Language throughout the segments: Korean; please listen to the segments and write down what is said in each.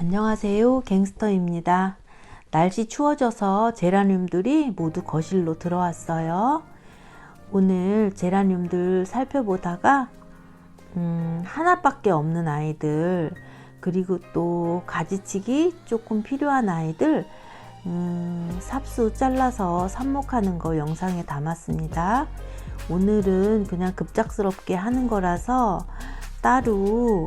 안녕하세요. 갱스터입니다. 날씨 추워져서 제라늄들이 모두 거실로 들어왔어요. 오늘 제라늄들 살펴보다가 음, 하나밖에 없는 아이들 그리고 또 가지치기 조금 필요한 아이들 음, 삽수 잘라서 삽목하는 거 영상에 담았습니다. 오늘은 그냥 급작스럽게 하는 거라서 따로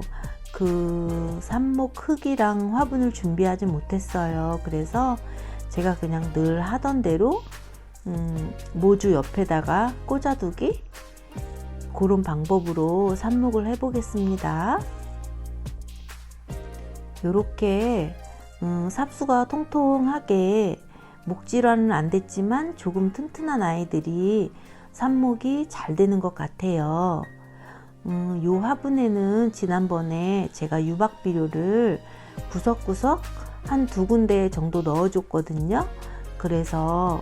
그 삽목 흙이랑 화분을 준비하지 못했어요. 그래서 제가 그냥 늘 하던 대로 음, 모주 옆에다가 꽂아두기 그런 방법으로 삽목을 해보겠습니다. 이렇게 음, 삽수가 통통하게 목질환은 안 됐지만 조금 튼튼한 아이들이 삽목이 잘 되는 것 같아요. 음, 요 화분에는 지난번에 제가 유박 비료를 구석구석 한 두 군데 정도 넣어줬거든요. 그래서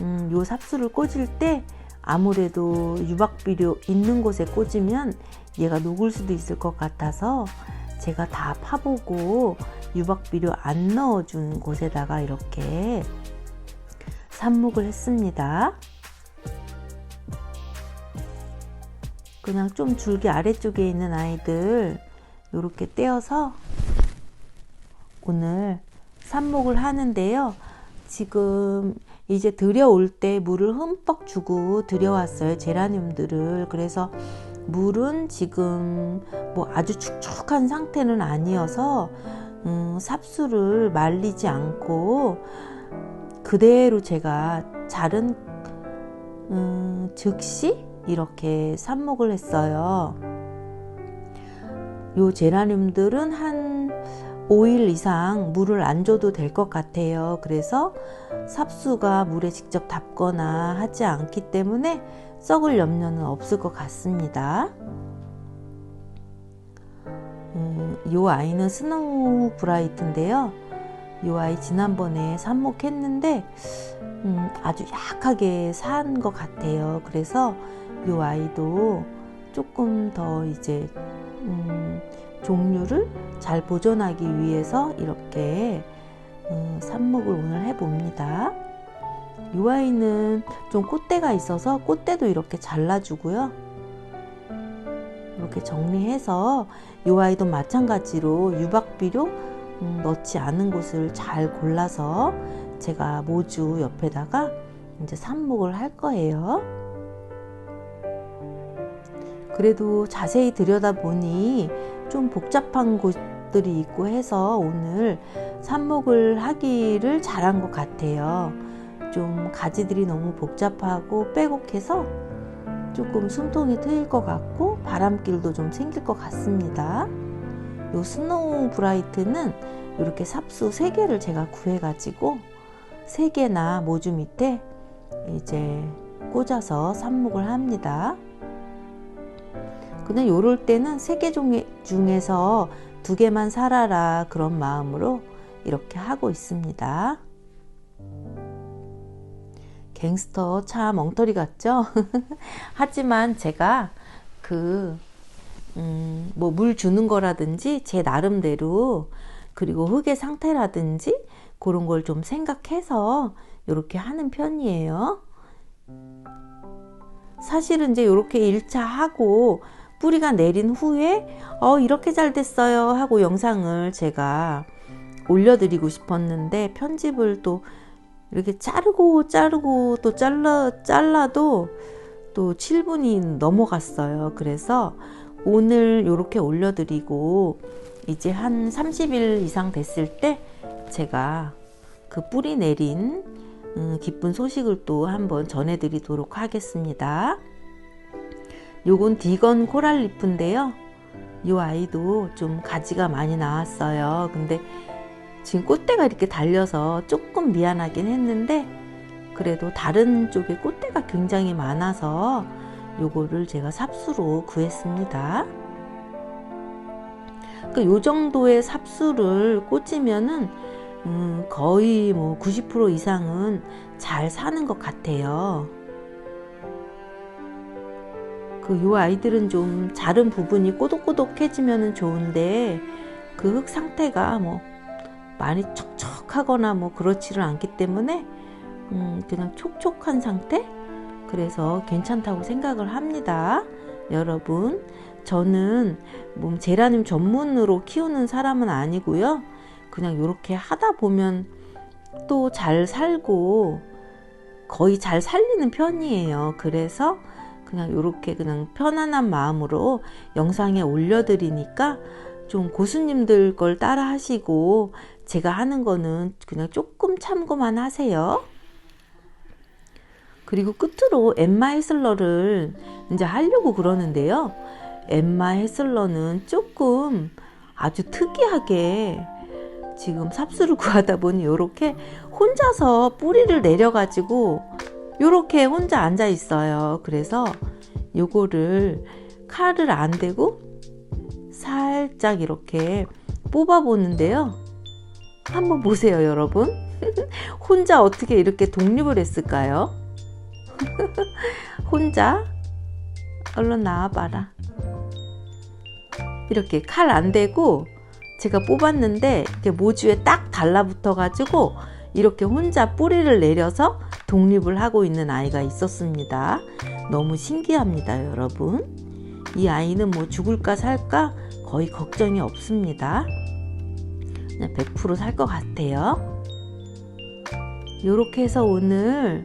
음, 요 삽수를 꽂을 때 아무래도 유박 비료 있는 곳에 꽂으면 얘가 녹을 수도 있을 것 같아서 제가 다 파보고 유박 비료 안 넣어준 곳에다가 이렇게 삽목을 했습니다. 그냥 좀 줄기 아래쪽에 있는 아이들 이렇게 떼어서 오늘 삽목을 하는데요. 지금 이제 들여올 때 물을 흠뻑 주고 들여왔어요. 제라늄들을. 그래서 물은 지금 뭐 아주 축축한 상태는 아니어서 음, 삽수를 말리지 않고 그대로 제가 자른 음, 즉시 이렇게 삽목을 했어요. 요 제라늄들은 한 5일 이상 물을 안 줘도 될 것 같아요. 그래서 삽수가 물에 직접 닿거나 하지 않기 때문에 썩을 염려는 없을 것 같습니다. 음, 요 아이는 스노우 브라이트인데요. 요 아이 지난번에 삽목했는데 음, 아주 약하게 산 것 같아요. 그래서 요 아이도 조금 더 이제 음, 종류를 잘 보존하기 위해서 이렇게 음, 삽목을 오늘 해봅니다. 이 아이는 좀 꽃대가 있어서 꽃대도 이렇게 잘라주고요. 이렇게 정리해서 이 아이도 마찬가지로 유박비료 음, 넣지 않은 곳을 잘 골라서 제가 모주 옆에다가 이제 삽목을 할 거예요. 그래도 자세히 들여다보니 좀 복잡한 곳들이 있고 해서 오늘 삽목을 하기를 잘한 것 같아요. 좀 가지들이 너무 복잡하고 빼곡해서 조금 숨통이 트일 것 같고 바람길도 좀 생길 것 같습니다. 요 스노우 브라이트는 이렇게 삽수 3개를 제가 구해가지고 3개나 모주 밑에 이제 꽂아서 삽목을 합니다. 그냥 요럴 때는 세개 중에서 두 개만 살아라 그런 마음으로 이렇게 하고 있습니다. 갱스터 참 엉터리 같죠? 하지만 제가 그, 음, 뭐 물 주는 거라든지 제 나름대로 그리고 흙의 상태라든지 그런 걸 좀 생각해서 이렇게 하는 편이에요. 사실은 이제 이렇게 1차 하고 뿌리가 내린 후에 어 이렇게 잘 됐어요 하고 영상을 제가 올려드리고 싶었는데 편집을 또 이렇게 자르고 자르고 또 잘라 잘라도 또 7분이 넘어갔어요. 그래서 오늘 이렇게 올려드리고 이제 한 30일 이상 됐을 때 제가 그 뿌리 내린 음, 기쁜 소식을 또 한번 전해드리도록 하겠습니다. 요건 디건 코랄 리프인데요. 요 아이도 좀 가지가 많이 나왔어요. 근데 지금 꽃대가 이렇게 달려서 조금 미안하긴 했는데 그래도 다른 쪽에 꽃대가 굉장히 많아서 요거를 제가 삽수로 구했습니다. 그러니까 요 정도의 삽수를 꽂으면은 음, 거의 뭐 90% 이상은 잘 사는 것 같아요. 그 요 아이들은 좀 자른 부분이 꼬독꼬독해지면 좋은데 그 흙 상태가 뭐 많이 촉촉하거나 뭐 그렇지를 않기 때문에 음, 그냥 촉촉한 상태? 그래서 괜찮다고 생각을 합니다. 여러분, 저는 뭐 제라늄 전문으로 키우는 사람은 아니고요. 그냥 이렇게 하다 보면 또 잘 살고 거의 잘 살리는 편이에요. 그래서 그냥 이렇게 그냥 편안한 마음으로 영상에 올려드리니까 좀 고수님들 걸 따라 하시고 제가 하는 거는 그냥 조금 참고만 하세요. 그리고 끝으로 엠마 헤슬러를 이제 하려고 그러는데요. 엠마 헤슬러는 조금 아주 특이하게 지금 삽수를 구하다 보니 이렇게 혼자서 뿌리를 내려가지고 이렇게 혼자 앉아 있어요. 그래서 요거를 칼을 안 대고 살짝 이렇게 뽑아 보는데요. 한번 보세요, 여러분. 혼자 어떻게 이렇게 독립을 했을까요? 혼자 얼른 나와봐라. 이렇게 칼 안 대고 제가 뽑았는데 이렇게 모주에 딱 달라붙어 가지고 이렇게 혼자 뿌리를 내려서 독립을 하고 있는 아이가 있었습니다. 너무 신기합니다, 여러분. 이 아이는 뭐 죽을까 살까 거의 걱정이 없습니다. 그냥 100%살 것 같아요. 이렇게 해서 오늘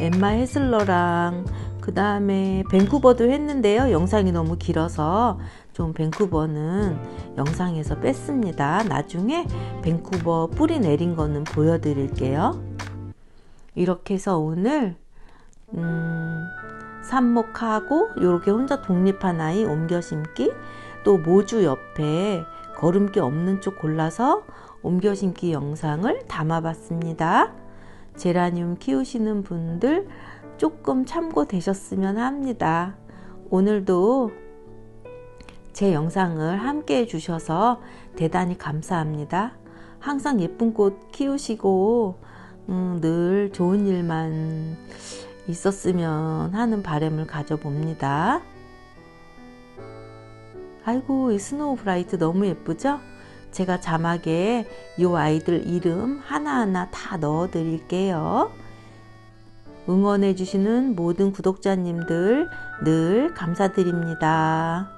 엠마 헤슬러랑 그 다음에 밴쿠버도 했는데요. 영상이 너무 길어서 좀 밴쿠버는 영상에서 뺐습니다. 나중에 밴쿠버 뿌리 내린 거는 보여드릴게요. 이렇게 해서 오늘 음, 삽목하고 이렇게 혼자 독립한 아이 옮겨 심기 또 모주 옆에 걸음기 없는 쪽 골라서 옮겨 심기 영상을 담아봤습니다. 제라늄 키우시는 분들 조금 참고되셨으면 합니다. 오늘도 제 영상을 함께 해주셔서 대단히 감사합니다. 항상 예쁜 꽃 키우시고 음, 늘 좋은 일만 있었으면 하는 바람을 가져봅니다. 아이고 이 스노우 브라이트 너무 예쁘죠? 제가 자막에 이 아이들 이름 하나하나 다 넣어 드릴게요. 응원해 주시는 모든 구독자님들 늘 감사드립니다.